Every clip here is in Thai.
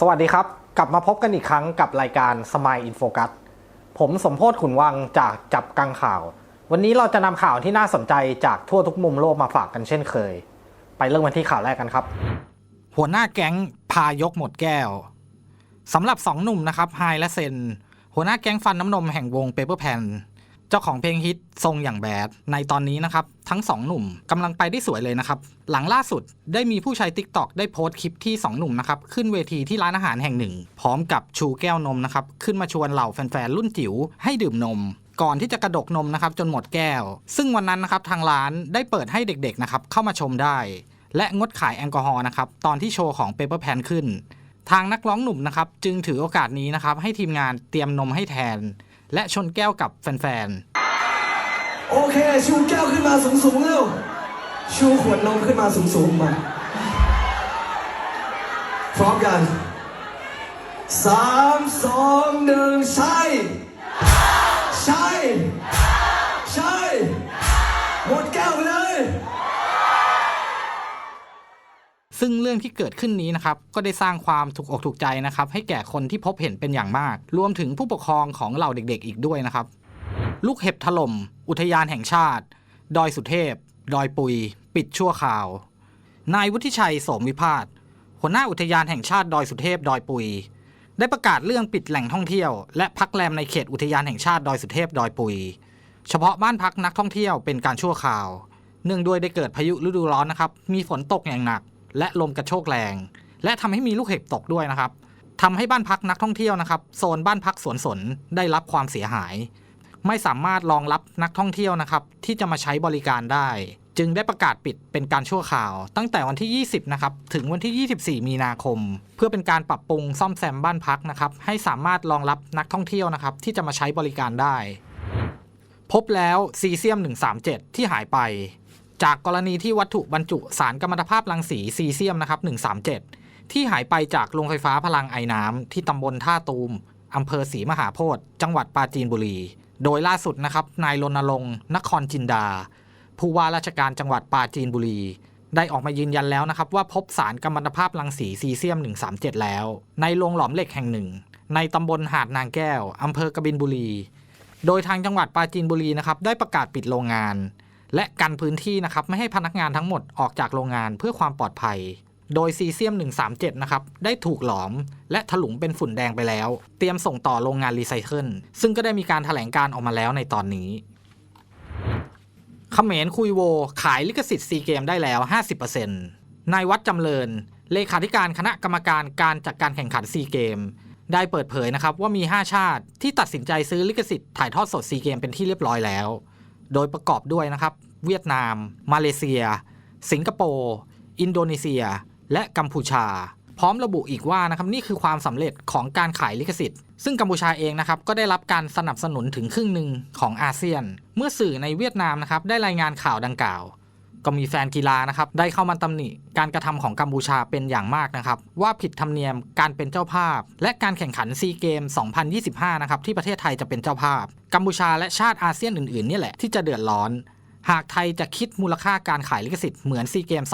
สวัสดีครับ กลับมาพบกันอีกครั้งกับรายการสม l อินโฟกัสผมสมโพศขุนวังจากจับกังข่าว วันนี้เราจะนำข่าวที่น่าสนใจจากทั่วทุกมุมโลกมาฝากกันเช่นเคย ไปเริ่มกันที่ข่าวแรกกันครับ หัวหน้าแก๊งพายกหมดแก้วสำหรับสองหนุ่มนะครับไฮและเซนหัวหน้าแก๊งฟันน้ำนมแห่งวงเปเปอร์แพน เจ้าของเพลงฮิตทรงอย่างแบดในตอนนี้นะครับ ทั้งสองหนุ่มกำลังไปได้สวยเลยนะครับ หลังล่าสุดได้มีผู้ใช้ t ิ k t o k ได้โพสต์คลิปที่ 2 หนุ่มนะครับ ขึ้นเวทีที่ร้านอาหารแห่งหนึ่ง พร้อมกับชูแก้วนมนะครับ ขึ้นมาชวนเหล่าแฟนๆ รุ่นจิ๋วให้ดื่มนม ก่อนที่จะกระดกนมนะครับจนหมดแก้ว ซึ่งวันนั้นนะครับทางร้านได้เปิดให้เด็กๆนะครับเข้ามาชมได้ และงดขายแอลกอฮอล์นะครับตอนที่โชว์ของ Paper Pan ขึ้น ทางนักร้องหนุ่มนะครับจึงถือโอกาสนี้นะครับให้ทีมงานเตรียมนมให้แทน และชนแก้วกับแฟนๆ โอเค ชูแก้วขึ้นมาสูงๆเร็ว ชูขวดนมขึ้นมาสูงๆมาพร้อมกันสามสองหนึ่งใช่ ซึ่งเรื่องที่เกิดขึ้นนี้นะครับก็ได้สร้างความถูกอกถูกใจนะครับให้แก่คนที่พบเห็นเป็นอย่างมาก รวมถึงผู้ปกครองของเหล่าเด็กๆ อีกด้วยนะครับ ลูกเห็บถล่ม อุทยานแห่งชาติ ดอยสุเทพ ดอยปุย ปิดชั่วคราว นายวุฒิชัยโสมวิพาทหัวหน้าอุทยานแห่งชาติดอยสุเทพ ดอยปุย ได้ประกาศเรื่องปิดแหล่งท่องเที่ยว และพักแรมในเขตอุทยานแห่งชาติดอยสุเทพ ดอยปุย เฉพาะบ้านพักนักท่องเที่ยวเป็นการชั่วคราว เนื่องด้วยได้เกิดพายุฤดูร้อนนะครับ มีฝนตกอย่างหนัก และลมกระโชกแรง และทำให้มีลูกเห็บตกด้วยนะครับทำให้บ้านพักนักท่องเที่ยวนะครับโซนบ้านพักสวนสนได้รับความเสียหาย ไม่สามารถรองรับนักท่องเที่ยวนะครับที่จะมาใช้บริการได้ จึงได้ประกาศปิดเป็นการชั่วคราว ตั้งแต่วันที่ 20นะครับถึงวันที่ 24 มีนาคม เพื่อเป็นการปรับปรุงซ่อมแซมบ้านพักนะครับให้สามารถรองรับนักท่องเที่ยวนะครับที่จะมาใช้บริการได้ พบแล้วซีเซียม 137 ที่หายไป จากกรณีที่วัตถุบรรจุสารกัมมันตภาพรังสีซีเซียมนะครับ137 ที่หายไปจากโรงไฟฟ้าพลังไอ้น้ำที่ตำบลท่าตูมอำเภอศรีมหาโพธิ์จังหวัดปราจีนบุรี โดยล่าสุดนะครับนายรณรงค์นครจินดา ผู้ว่าราชการจังหวัดปราจีนบุรี ได้ออกมายืนยันแล้วนะครับว่าพบสารกัมมันตภาพรังสีซีเซียม 137 แล้ว ในโรงหลอมเหล็กแห่งหนึ่ง ในตำบลหาดนางแก้วอำเภอกบินบุรี โดยทางจังหวัดปราจีนบุรีนะครับได้ประกาศปิดโรงงาน และกันพื้นที่นะครับไม่ให้พนักงานทั้งหมดออกจากโรงงานเพื่อความปลอดภัย โดยซีเซียม 137 นะครับ ได้ถูกหลอม และถลุงเป็นฝุ่นแดงไปแล้ว เตรียมส่งต่อโรงงานรีไซเคิลซึ่งก็ได้มีการถแถลงการออกมาแล้วในตอนนี้เขมรคุยโว ขายลิขสิทธิ์ซีเกมได้แล้ว 50%นายวัดจำเริญ เลขาธิการคณะกรรมการการจัดการแข่งขันซีเกมได้เปิดเผยนะครับว่ามี 5 ชาติที่ตัดสินใจซื้อลิขสิทธิ์ถ่ายทอดสดซีเกมเป็นที่เรียบร้อยแล้ว โดยประกอบด้วยนะครับ เวียดนาม มาเลเซีย สิงคโปร์อินโดนีเซีย และกัมพูชา พร้อมระบุอีกว่านะครับนี่คือความสำเร็จของการขายลิขสิทธิ์ ซึ่งกัมพูชาเองนะครับก็ได้รับการสนับสนุนถึงครึ่งหนึ่งของอาเซียน เมื่อสื่อในเวียดนามนะครับได้รายงานข่าวดังกล่าว ก็มีแฟนกีฬานะครับได้เข้ามาตำหนิการกระทำของกัมพูชาเป็นอย่างมากนะครับว่าผิดธรรมเนียมการเป็นเจ้าภาพ และการแข่งขันซีเกม 2025 นะครับที่ประเทศไทยจะเป็นเจ้าภาพ กัมพูชาและชาติอาเซียนอื่นๆนี่แหละที่จะเดือดร้อน หากไทยจะคิดมูลค่าการขายลิขสิทธิ์เหมือนซีเกม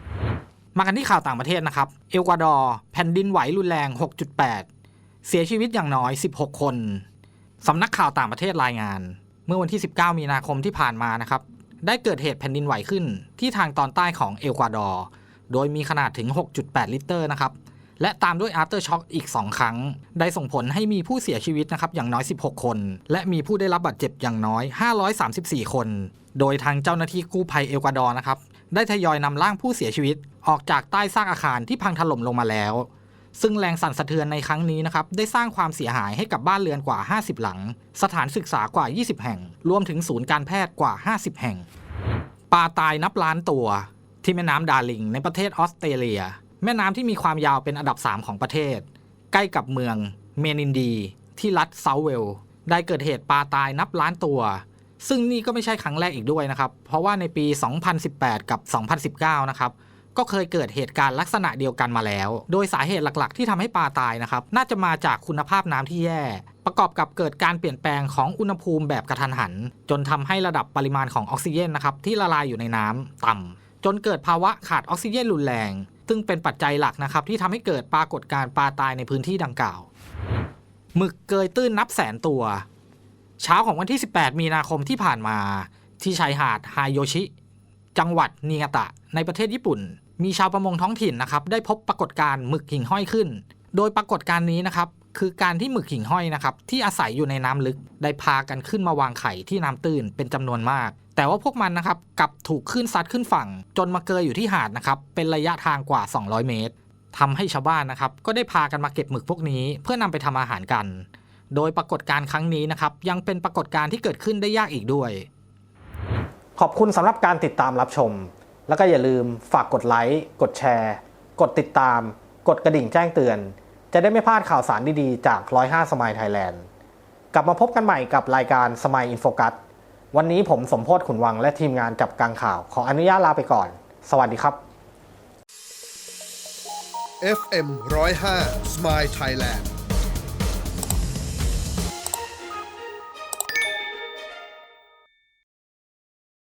2023 มากันที่ข่าวต่างประเทศนะครับเอลกวาดอร์แผ่นดินไหวรุนแรง 6.8 เสียชีวิตอย่างน้อย 16 คนสำนักข่าวต่างประเทศรายงาน เมื่อวันที่ 19 มีนาคมที่ผ่านมานะครับ ได้เกิดเหตุแผ่นดินไหวขึ้นที่ทางตอนใต้ของเอกวาดอร์ โดยมีขนาดถึง 6.8 ลิตรนะครับ และตามด้วย after shock อีก 2 ครั้ง ได้ส่งผลให้มีผู้เสียชีวิตนะครับอย่างน้อย 16 คน และมีผู้ได้รับบาดเจ็บอย่างน้อย 534 คน โดยทางเจ้าหน้าที่กู้ภัยเอกวาดอร์นะครับ ได้ทยอยนำร่างผู้เสียชีวิต ออกจากใต้ซากอาคารที่พังถล่มลงมาแล้ว ซึ่งแรงสั่นสะเทือนในครั้งนี้นะครับได้สร้างความเสียหายให้กับบ้านเรือนกว่า 50 หลัง สถานศึกษากว่า 20 แห่ง รวมถึงศูนย์การแพทย์กว่า 50 แห่ง ปลาตายนับล้านตัว ที่แม่น้ำดาร์ลิงในประเทศออสเตรเลีย แม่น้ำที่มีความยาวเป็นอันดับ 3 ของประเทศ ใกล้กับเมืองเมนินดี ที่รัฐเซาเวล ได้เกิดเหตุปลาตายนับล้านตัว ซึ่งนี่ก็ไม่ใช่ครั้งแรกอีกด้วยนะครับ เพราะว่าในปี 2018 กับ 2019 นะครับ ก็เคยเกิดเหตุการณ์ลักษณะเดียวกันมาแล้ว โดยสาเหตุหลักๆ ที่ทำให้ปลาตายนะครับ น่าจะมาจากคุณภาพน้ำที่แย่ ประกอบกับเกิดการเปลี่ยนแปลงของอุณหภูมิแบบกระทันหัน จนทำให้ระดับปริมาณของออกซิเจนนะครับที่ละลายอยู่ในน้ำต่ำจนเกิดภาวะขาดออกซิเจนรุนแรง ซึ่งเป็นปัจจัยหลักนะครับที่ทำให้เกิดปรากฏการณ์ปลาตายในพื้นที่ดังกล่าวหมึกเกยตื้นนับแสนตัว เช้าของวันที่ 18 มีนาคมที่ผ่านมา ที่ชายหาดไฮโยชิ จังหวัดนิงาตะในประเทศญี่ปุ่น มีชาวประมงท้องถิ่นนะครับได้พบปรากฏการณ์หมึกหิ่งห้อยขึ้น โดยปรากฏการณ์นี้นะครับคือการที่หมึกหิ่งห้อยนะครับที่อาศัยอยู่ในน้ำลึกได้พากันขึ้นมาวางไข่ที่น้ำตื้นเป็นจำนวนมาก แต่ว่าพวกมันนะครับกลับถูกคลื่นซัดขึ้นฝั่ง จนมาเกยอยู่ที่หาดนะครับเป็นระยะทางกว่า 200 เมตรทำให้ชาวบ้านนะครับก็ได้พากันมาเก็บหมึกพวกนี้ เพื่อนำไปทำอาหารกัน โดยปรากฏการณ์ครั้งนี้นะครับยังเป็นปรากฏการณ์ที่เกิดขึ้นได้ยากอีกด้วย ขอบคุณสำหรับการติดตามรับชม แล้วก็อย่าลืมฝากกดไลค์กดแชร์ กดติดตาม กดกระดิ่งแจ้งเตือน จะได้ไม่พลาดข่าวสารดีๆ จาก 105สมายไทยแลนด์กลับมาพบกันใหม่กับรายการสมายอินโฟกัสวันนี้ผมสมโพศขุนวังและทีมงานจับกลางข่าว ขออนุญาตลาไปก่อน สวัสดีครับ FM 105 Smile Thailand